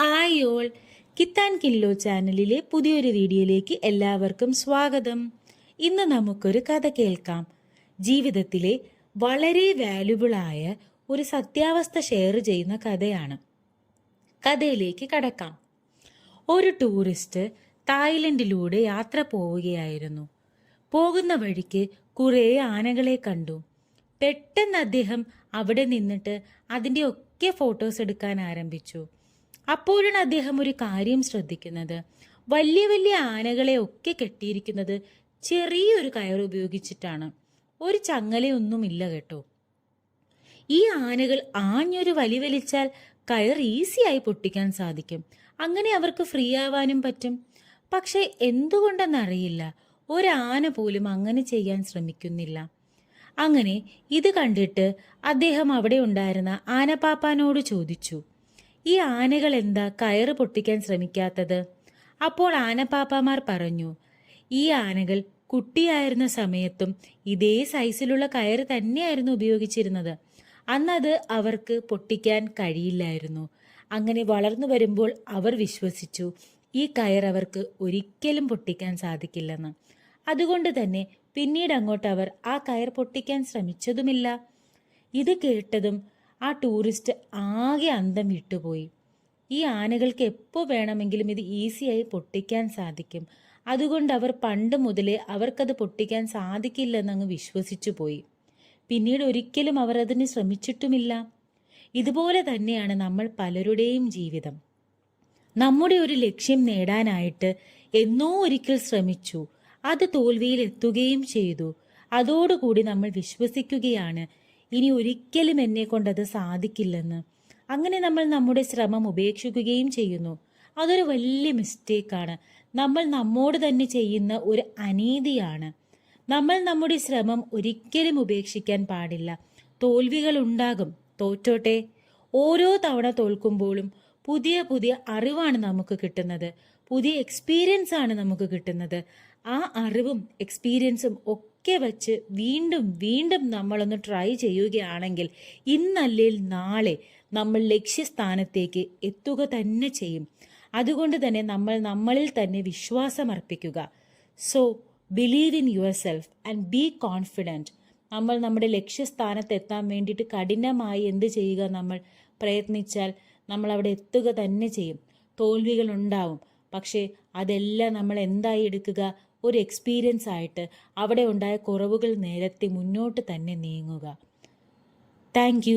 Hi all. കിത്താൻ kilo ചാനലിലെ പുതിയൊരു വീഡിയോയിലേക്ക് എല്ലാവർക്കും സ്വാഗതം. ഇന്ന് നമുക്കൊരു കഥ കേൾക്കാം. ജീവിതത്തിലെ വളരെ വാല്യുബിളായ ഒരു സത്യാവസ്ഥ ഷെയർ ചെയ്യുന്ന കഥയാണ്. കഥയിലേക്ക് കടക്കാം. ഒരു ടൂറിസ്റ്റ് തായ്ലൻഡിലൂടെ യാത്ര പോവുകയായിരുന്നു. പോകുന്ന വഴിക്ക് കുറേ ആനകളെ കണ്ടു. പെട്ടെന്ന് അദ്ദേഹം അവിടെ നിന്നിട്ട് അതിന്റെ ഒക്കെ ഫോട്ടോസ് എടുക്കാൻ ആരംഭിച്ചു. അപ്പോഴാണ് അദ്ദേഹം ഒരു കാര്യം ശ്രദ്ധിക്കുന്നത്. വലിയ വലിയ ആനകളെ ഒക്കെ കെട്ടിയിരിക്കുന്നത് ചെറിയൊരു കയർ ഉപയോഗിച്ചിട്ടാണ്. ഒരു ചങ്ങലയൊന്നുമില്ല കേട്ടോ. ഈ ആനകൾ ആഞ്ഞൊരു വലി വലിച്ചാൽ കയർ ഈസിയായി പൊട്ടിക്കാൻ സാധിക്കും. അങ്ങനെ അവർക്ക് ഫ്രീ ആവാനും പറ്റും. പക്ഷെ എന്തുകൊണ്ടെന്നറിയില്ല. ഒരാന പോലും അങ്ങനെ ചെയ്യാൻ ശ്രമിക്കുന്നില്ല. അങ്ങനെ ഇത് കണ്ടിട്ട് അദ്ദേഹം അവിടെ ഉണ്ടായിരുന്ന ആനപ്പാപ്പാനോട് ചോദിച്ചു. ഈ ആനകൾ എന്താ കയറ് പൊട്ടിക്കാൻ ശ്രമിക്കാത്തത്? അപ്പോൾ ആനപ്പാപ്പാമാർ പറഞ്ഞു ഈ ആനകൾ കുട്ടിയായിരുന്ന സമയത്തും ഇതേ സൈസിലുള്ള കയറ് തന്നെയായിരുന്നു ഉപയോഗിച്ചിരുന്നത്. അന്നത് അവർക്ക് പൊട്ടിക്കാൻ കഴിയില്ലായിരുന്നു. അങ്ങനെ വളർന്നു വരുമ്പോൾ അവർ വിശ്വസിച്ചു ഈ കയർ അവർക്ക് ഒരിക്കലും പൊട്ടിക്കാൻ സാധിക്കില്ലെന്ന്. അതുകൊണ്ട് തന്നെ പിന്നീട് അങ്ങോട്ട് അവർ ആ കയർ പൊട്ടിക്കാൻ ശ്രമിച്ചതുമില്ല. ഇത് കേട്ടതും ആ ടൂറിസ്റ്റ് ആകെ അന്തം വിട്ടുപോയി. ഈ ആനകൾക്ക് എപ്പോൾ വേണമെങ്കിലും ഇത് ഈസിയായി പൊട്ടിക്കാൻ സാധിക്കും. അതുകൊണ്ട് അവർ പണ്ട് മുതലേ അവർക്കത് പൊട്ടിക്കാൻ സാധിക്കില്ലെന്നങ്ങ് വിശ്വസിച്ചു പോയി. പിന്നീട് ഒരിക്കലും അവർ അതിന് ശ്രമിച്ചിട്ടുമില്ല. ഇതുപോലെ തന്നെയാണ് നമ്മൾ പലരുടെയും ജീവിതം. നമ്മുടെ ഒരു ലക്ഷ്യം നേടാനായിട്ട് എന്നോ ഒരിക്കൽ ശ്രമിച്ചു. അത് തോൽവിയിൽ എത്തുകയും ചെയ്തു. അതോടുകൂടി നമ്മൾ വിശ്വസിക്കുകയാണ് ഇനി ഒരിക്കലും എന്നെ കൊണ്ടത് സാധിക്കില്ലെന്ന്. അങ്ങനെ നമ്മൾ നമ്മുടെ ശ്രമം ഉപേക്ഷിക്കുകയും ചെയ്യുന്നു. അതൊരു വലിയ മിസ്റ്റേക്കാണ് നമ്മൾ നമ്മോട് തന്നെ ചെയ്യുന്ന ഒരു അനീതിയാണ്. നമ്മൾ നമ്മുടെ ശ്രമം ഒരിക്കലും ഉപേക്ഷിക്കാൻ പാടില്ല. തോൽവികൾ ഉണ്ടാകും. തോറ്റോട്ടെ. ഓരോ തവണ തോൽക്കുമ്പോഴും പുതിയ പുതിയ അറിവാണ് നമുക്ക് കിട്ടുന്നത്. പുതിയ എക്സ്പീരിയൻസ് ആണ് നമുക്ക് കിട്ടുന്നത്. ആ അറിവും എക്സ്പീരിയൻസും ഒക്കെ വച്ച് വീണ്ടും വീണ്ടും നമ്മളൊന്ന് ട്രൈ ചെയ്യുകയാണെങ്കിൽ ഇന്നല്ലേൽ നാളെ നമ്മൾ ലക്ഷ്യസ്ഥാനത്തേക്ക് എത്തുക തന്നെ ചെയ്യും. അതുകൊണ്ട് തന്നെ നമ്മൾ നമ്മളിൽ തന്നെ വിശ്വാസം അർപ്പിക്കുക. So believe in yourself and be confident നമ്മൾ നമ്മുടെ ലക്ഷ്യസ്ഥാനത്ത് എത്താൻ വേണ്ടിയിട്ട് കഠിനമായി എന്ത് ചെയ്യുക നമ്മൾ പ്രയത്നിച്ചാൽ നമ്മൾ അവിടെ എത്തുക തന്നെ ചെയ്യും. തോൽവികൾ ഉണ്ടാവും. പക്ഷേ അതെല്ലാം നമ്മൾ എന്തായി എടുക്കുക? ഒരു എക്സ്പീരിയൻസ് ആയിട്ട് അവിടെ ഉണ്ടായ കുറവുകൾ നിരത്തി മുന്നോട്ട് തന്നെ നീങ്ങുക. താങ്ക്